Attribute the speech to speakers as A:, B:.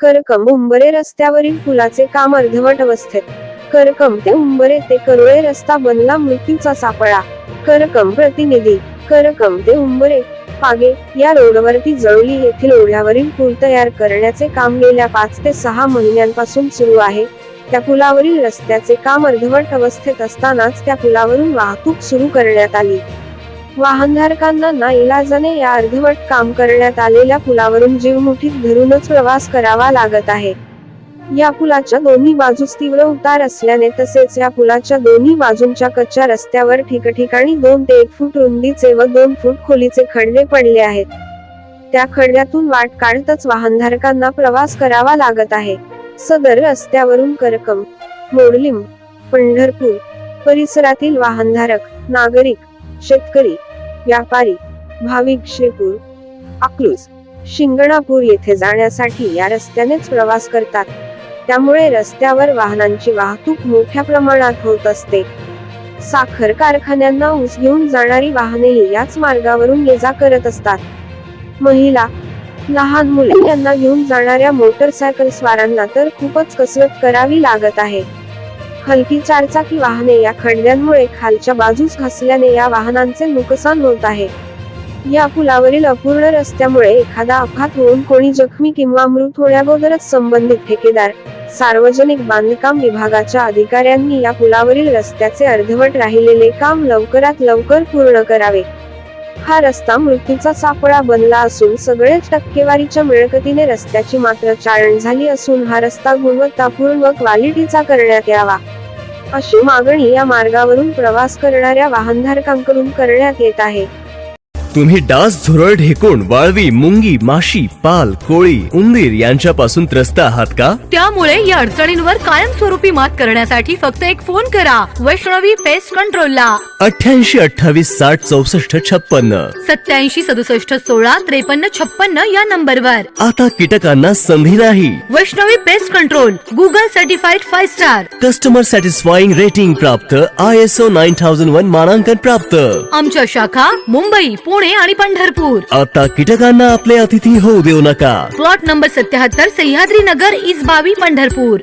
A: करकम उंबरे रस्त्यावरील पुलाचे काम अर्धवट अवस्थेत. करकम ते उंबरे ते करोळे रस्ता बनला मृत्यूचा सापळा. करकम प्रतिनिधी करकम ते उंबरे. पागे या रोडवरती जळोली येथील ओढ्यावरील पूल तयार करण्याचे काम गेल्या पाच ते सहा महिन्यांपासून सुरू आहे. त्या पुलावरील रस्त्याचे काम अर्धवट अवस्थेत असतानाच त्या पुलावरून वाहतूक सुरू करण्यात आली. वाहनधारकांना ना इलाजाने या अर्धवट काम करण्यात आलेल्या पुलावरून जीव मुठीत धरूनच प्रवास करावा लागत आहे. या पुलाच्या दोन्ही बाजूस तीव्र उतार असल्याने तसेच या पुलाच्या दोन्ही बाजूंच्या कच्च्या रस्त्यावर ठिकठिकाणी दोन ते एक फूट रुंदीचे व दोन फूट खोलीचे खड्डे पडले आहेत. त्या खड्ड्यातून वाट काढतच वाहनधारकांना प्रवास करावा लागत आहे. सदर रस्त्यावरून करकम मोडलिंब पंढरपूर परिसरातील वाहनधारक नागरिक शेतकरी व्यापारी भाविक श्रीपूर अकलूज शिंगणापूर येथे जाण्यासाठी या रस्त्यानेच प्रवास करतात. त्यामुळे रस्त्यावर वाहनांची वाहतूक मोठ्या प्रमाणात होत असते. साखर कारखान्यांना ऊस घेऊन जाणारी वाहनेही याच मार्गावरून ये जा करत असतात. महिला लहान मुले यांना घेऊन जाणाऱ्या मोटरसायकल स्वारांना तर खूपच कसरत करावी लागत आहे. हलकी चारचाकी वाहने या खड्ड्यांमुळे खालच्या बाजूस घसल्याने या वाहनांचे नुकसान होत आहे. या पुलावरील अपूर्ण रस्त्यामुळे एखादा अपघात होऊन कोणी जखमी किंवा मृत होण्याअगोदरच संबंधित ठेकेदार सार्वजनिक बांधकाम विभागाच्या अधिकाऱ्यांनी या पुलावरील रस्त्याचे अर्धवट राहिलेले काम लवकरात लवकर पूर्ण करावे. हा रस्ता मृत्यूचा सापळा बनला असून सगळेच टक्केवारीच्या मिळकतीने रस्त्याची मात्र चाळण झाली असून हा रस्ता गुणवत्तापूर्ण व क्वालिटीचा करण्यात यावा. अशी मागणी या मार्गावरून प्रवास करणाऱ्या वाहनधारकांकडून करण्यात येत आहे.
B: तुम्ही डास झुरळ ढेकूण वाळवी मुंगी माशी पाल कोळी उंदीर यांच्यापासून त्रस्त आहात का?
C: त्यामुळे या अडचणींवर कायमस्वरूपी मात करण्यासाठी फक्त एक फोन करा. वैष्णवी पेस्ट कंट्रोलला.
B: अठ्याऐंशी अठ्ठावीस साठ चौसष्ट छप्पन्न.
C: सत्याऐंशी सदुसष्ट सोळा त्रेपन्न छप्पन्न या नंबरवर.
B: आता कीटकांना संधी नाही.
C: Vaishnavi pest control Google certified five star
B: customer satisfying rating प्राप्त I S O nine thousand one मानांकन प्राप्त.
C: आमच्या शाखा मुंबई पुणे आणि पंढरपूर.
B: आता कीटकांना आपले अतिथी होऊ देऊ नका.
C: प्लॉट नंबर सत्याहत्तर सह्याद्री नगर इस बावी पंढरपूर.